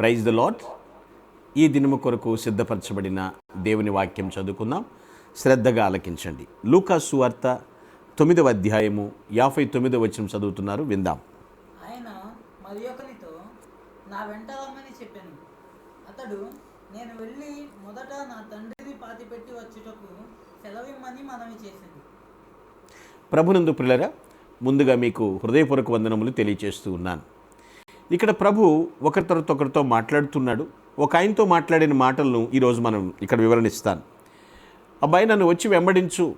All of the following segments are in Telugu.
ప్రైజ్ ద లాట్ ఈ దినము కొరకు సిద్ధపరచబడిన దేవుని వాక్యం చదువుకుందాం. శ్రద్ధగా ఆలకించండి. లూకా సువార్త తొమ్మిదవ అధ్యాయము యాభై తొమ్మిదవ వచనం చదువుతున్నారు. విందాం. ఆయన మరి ఒకరితో నా వెంట రమ్మని చెప్పాను. అతడు నేను వెళ్ళి మొదట నా తండ్రిని పాతిపెట్టి వచ్చుటకు సెలవిమ్మని మనవి చేసింది ప్రభునందు ప్రిలరా ముందుగా మీకు హృదయపూర్వక వందనములు తెలియచేస్తూ ఉన్నాను. ఇక్కడ ప్రభు ఒకరి తర్వాత ఒకరితో మాట్లాడుతున్నాడు. ఒక ఆయనతో మాట్లాడిన మాటలను ఈరోజు మనం ఇక్కడ వివరణిస్తాను. అబ్బాయి నన్ను వచ్చి వెంబడించు.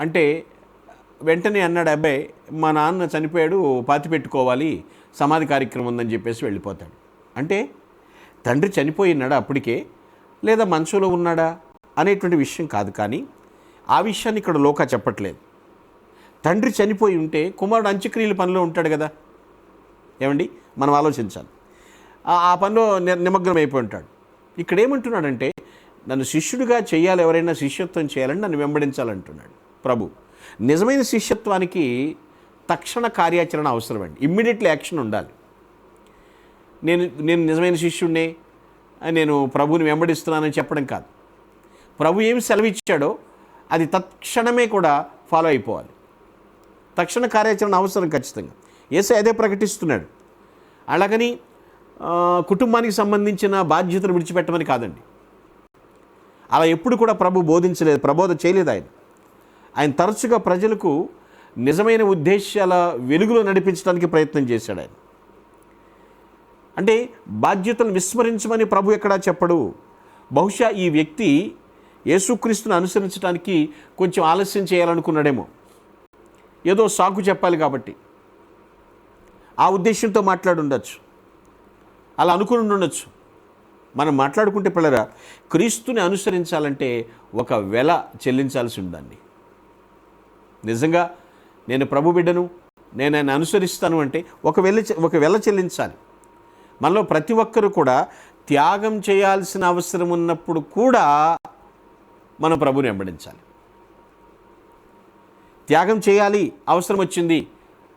అంటే వెంటనే అన్నాడు అబ్బాయి మా నాన్న చనిపోయాడు పాతి పెట్టుకోవాలి సమాధి కార్యక్రమం ఉందని చెప్పేసి వెళ్ళిపోతాడు. అంటే తండ్రి చనిపోయినాడా అప్పటికే? లేదా మనసులో ఉన్నాడా? అనేటువంటి విషయం కాదు కానీ ఆ విషయాన్ని ఇక్కడ లోక చెప్పట్లేదు. తండ్రి చనిపోయి ఉంటే కుమారుడు అంత్యక్రియల పనిలో ఉంటాడు కదా? ఏమండి? మనం ఆలోచించాలి. ఆ- పనిలో నిమగ్నం అయిపోయి ఉంటాడు ఇక్కడ ఏమంటున్నాడంటే నన్ను శిష్యుడిగా చేయాలి ఎవరైనా శిష్యత్వం చేయాలని నన్ను వెంబడించాలంటున్నాడు ప్రభు. నిజమైన శిష్యత్వానికి తక్షణ కార్యాచరణ అవసరం అండి ఇమ్మీడియట్లీ యాక్షన్ ఉండాలి. నేను నేను నిజమైన శిష్యుడినే నేను ప్రభువుని వెంబడిస్తున్నానని చెప్పడం కాదు. ప్రభు ఏమి సెలవిచ్చాడో అది తక్షణమే కూడా ఫాలో అయిపోవాలి. తక్షణ కార్యాచరణ అవసరం ఖచ్చితంగా. ఏసై అదే ప్రకటిస్తున్నాడు. అలాగని కుటుంబానికి సంబంధించిన బాధ్యతను విడిచిపెట్టమని కాదండి. అలా ఎప్పుడు కూడా ప్రభు బోధించలేదు ప్రబోధ చేయలేదు ఆయన. ఆయన తరచుగా ప్రజలకు నిజమైన ఉద్దేశాల వెలుగులో నడిపించడానికి ప్రయత్నం చేశాడు ఆయన. అంటే బాధ్యతను విస్మరించమని ప్రభు ఎక్కడా చెప్పడు. బహుశా ఈ వ్యక్తి యేసుక్రీస్తుని అనుసరించడానికి కొంచెం ఆలస్యం చేయాలనుకున్నాడేమో. ఏదో సాకు చెప్పాలి కాబట్టి. ఆ ఉద్దేశంతో మాట్లాడుండొచ్చు అలా అనుకుని ఉండొచ్చు. మనం మాట్లాడుకుంటే పిల్లరా క్రీస్తుని అనుసరించాలంటే ఒక వెల చెల్లించాల్సి ఉందండి. నిజంగా నేను ప్రభు బిడ్డను నేను ఆయన అనుసరిస్తాను అంటే ఒక వెల ఒక వెల చెల్లించాలి. మనలో ప్రతి ఒక్కరు కూడా త్యాగం చేయాల్సిన అవసరం ఉన్నప్పుడు కూడా మనం ప్రభుని వెంబడించాలి. త్యాగం చేయాలి అవసరం వచ్చింది.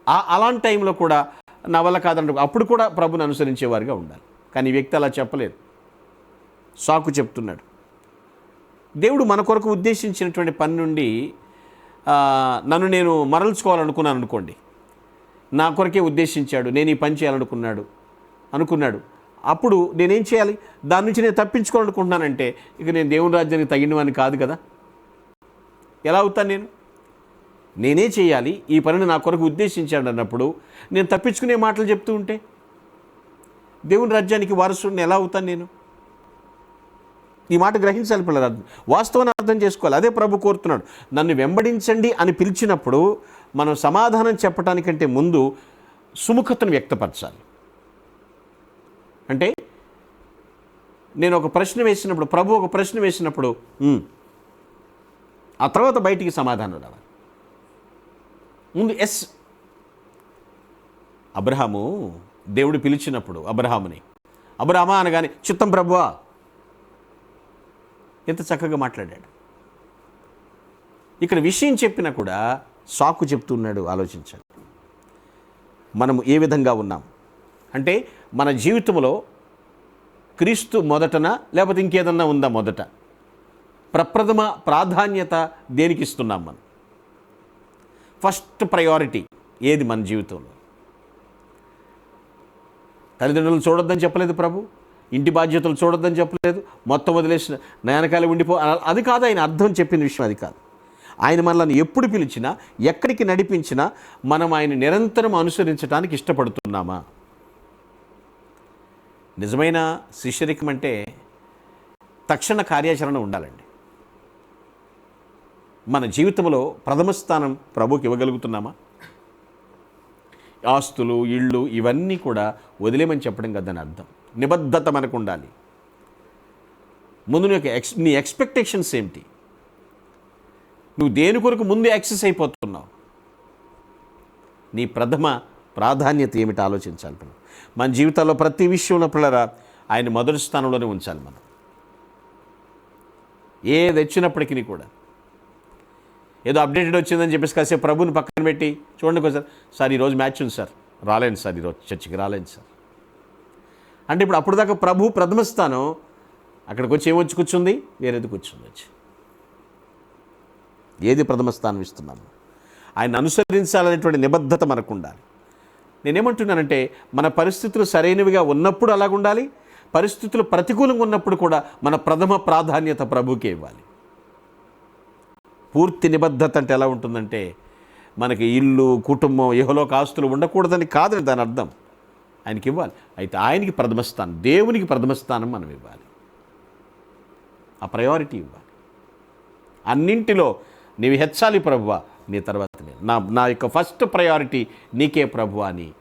ఆ అలాంటి టైంలో కూడా నా వల్ల కాదంట అప్పుడు కూడా ప్రభుని అనుసరించేవారిగా ఉండాలి. కానీ వ్యక్తి అలా చెప్పలేదు. సాకు చెప్తున్నాడు. దేవుడు మన కొరకు ఉద్దేశించినటువంటి పని నుండి నన్ను నేను మరల్చుకోవాలనుకున్నాను అనుకోండి. నా కొరకే ఉద్దేశించాడు. నేను ఈ పని చేయాలనుకున్నాడు అనుకున్నాడు. అప్పుడు నేనేం చేయాలి? దాని నుంచి నేను తప్పించుకోవాలనుకుంటున్నానంటే ఇక నేను దేవుని రాజ్యానికి తగినవాని కాదు కదా. ఎలా అవుతాను నేను? నేనే చేయాలి ఈ పనిని నా కొరకు ఉద్దేశించాడు అన్నప్పుడు నేను తప్పించుకునే మాటలు చెప్తూ ఉంటే దేవుని రాజ్యానికి వారసుడిని ఎలా అవుతాను నేను? ఈ మాట గ్రహించాలి పిల్లలు అర్థం వాస్తవాన్ని అర్థం చేసుకోవాలి. అదే ప్రభు కోరుతున్నాడు నన్ను వెంబడించండి అని పిలిచినప్పుడు మనం సమాధానం చెప్పడానికంటే ముందు సుముఖతను వ్యక్తపరచాలి. అంటే నేను ఒక ప్రశ్న వేసినప్పుడు ప్రభు ఒక ప్రశ్న వేసినప్పుడు ఆ తర్వాత బయటికి సమాధానం రావాలి. ముందు ఎస్. అబ్రహాము దేవుడు పిలిచినప్పుడు అబ్రహాముని. అబ్రహమా అనగానే చిత్తం ప్రభువా. ఎంత చక్కగా మాట్లాడాడు. ఇక్కడ విషయం చెప్పినా కూడా సాకు చెప్తున్నాడు ఆలోచించండి మనము ఏ విధంగా ఉన్నాం? అంటే మన జీవితంలో క్రీస్తు మొదటన లేకపోతే ఇంకేదన్నా ఉందా మొదట? ప్రప్రథమ ప్రాధాన్యత దేనికి ఇస్తున్నాం మనం? ఫస్ట్ ప్రయారిటీ ఏది మన జీవితంలో? తల్లిదండ్రులు చూడొద్దని చెప్పలేదు ప్రభు. ఇంటి బాధ్యతలు చూడొద్దని చెప్పలేదు. మొత్తం వదిలేసిన నయనకాలు ఉండిపో అది కాదు ఆయన అర్థం చెప్పిన విషయం అది కాదు. ఆయన మనల్ని ఎప్పుడు పిలిచినా ఎక్కడికి నడిపించినా మనం ఆయన నిరంతరం అనుసరించడానికి ఇష్టపడుతున్నామా? నిజమైన శిష్యరికం అంటే తక్షణ కార్యాచరణ ఉండాలండి. మన జీవితంలో ప్రథమ స్థానం ప్రభుకి ఇవ్వగలుగుతున్నామా? ఆస్తులు ఇళ్ళు ఇవన్నీ కూడా వదిలేమని చెప్పడం కదా అర్థం. నిబద్ధత మనకు ఉండాలి. ముందు నీ యొక్క ఎక్స్ నీ ఎక్స్పెక్టేషన్స్ ఏమిటి నువ్వు దేని కొరకు ముందు యాక్సెస్ అయిపోతున్నావు? నీ ప్రథమ ప్రాధాన్యత ఏమిటి ఆలోచించాలి మనం? మన జీవితాల్లో ప్రతి విషయంలో పిల్లరా ఆయన మొదటి స్థానంలోనే ఉంచాలి మనం. ఏది వచ్చినప్పటికీ కూడా. ఏదో అప్డేటెడ్ వచ్చిందని చెప్పేసి కాసేపు ప్రభుని పక్కన పెట్టి చూడండి ఒకసారి. సార్ ఈరోజు మ్యాచ్ ఉంది సార్. రాలేను సార్ ఈరోజు చర్చికి రాలేను సార్. అంటే ఇప్పుడు అప్పుడు దాకా ప్రభు ప్రథమ స్థానం అక్కడికి వచ్చి ఏమొచ్చి కూర్చుంది? వేరేది కూర్చుంది వచ్చి. ఏది ప్రథమ స్థానం ఇస్తున్నాము ఆయన అనుసరించాలనేటువంటి నిబద్ధత మనకు ఉండాలి నేనేమంటున్నానంటే మన పరిస్థితులు సరైనవిగా ఉన్నప్పుడు అలాగుండాలి పరిస్థితులు ప్రతికూలంగా ఉన్నప్పుడు కూడా మన ప్రథమ ప్రాధాన్యత ప్రభుకే ఇవ్వాలి. పూర్తి నిబద్ధత అంటే ఎలా ఉంటుందంటే మనకి ఇల్లు కుటుంబం ఇహలోక ఆస్తులు ఉండకూడదని కాదని దాని అర్థం. ఆయనకి ఇవ్వాలి. అయితే ఆయనకి ప్రథమస్థానం దేవునికి ప్రథమ స్థానం మనం ఇవ్వాలి. ఆ ప్రయారిటీ ఇవ్వాలి. అన్నింటిలో నీవు హెచ్చాలి ప్రభువ నీ తర్వాత నేను. నా నా యొక్క ఫస్ట్ ప్రయారిటీ నీకే ప్రభు అని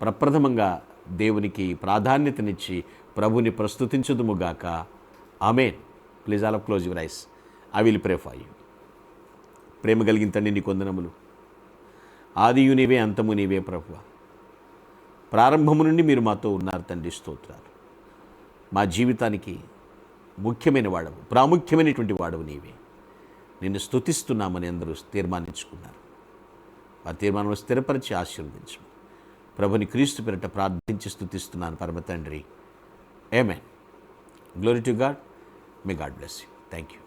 ప్రప్రథమంగా దేవునికి ప్రాధాన్యతనిచ్చి ప్రభుని ప్రస్తుతించుదుముగాక amen. Please all close your eyes I will pray for you ప్రేమ కలిగిన తండ్రి నీ కొందనములు. ఆదియు నీవే అంతము నీవే ప్రభువ. ప్రారంభము నుండి మీరు మాతో ఉన్నారు తండ్రి స్తోత్రాలు. మా జీవితానికి ముఖ్యమైన వాడవు ప్రాముఖ్యమైనటువంటి వాడవు నీవే. నిన్ను స్తుతిస్తున్నామని అందరూ తీర్మానించుకున్నారు. ఆ తీర్మానం స్థిరపరిచి ఆశీర్వదించు ప్రభుని క్రీస్తు పేరిట ప్రార్థించి స్థుతిస్తున్నాను పరమ తండ్రి. Amen glory to God may God bless you thank you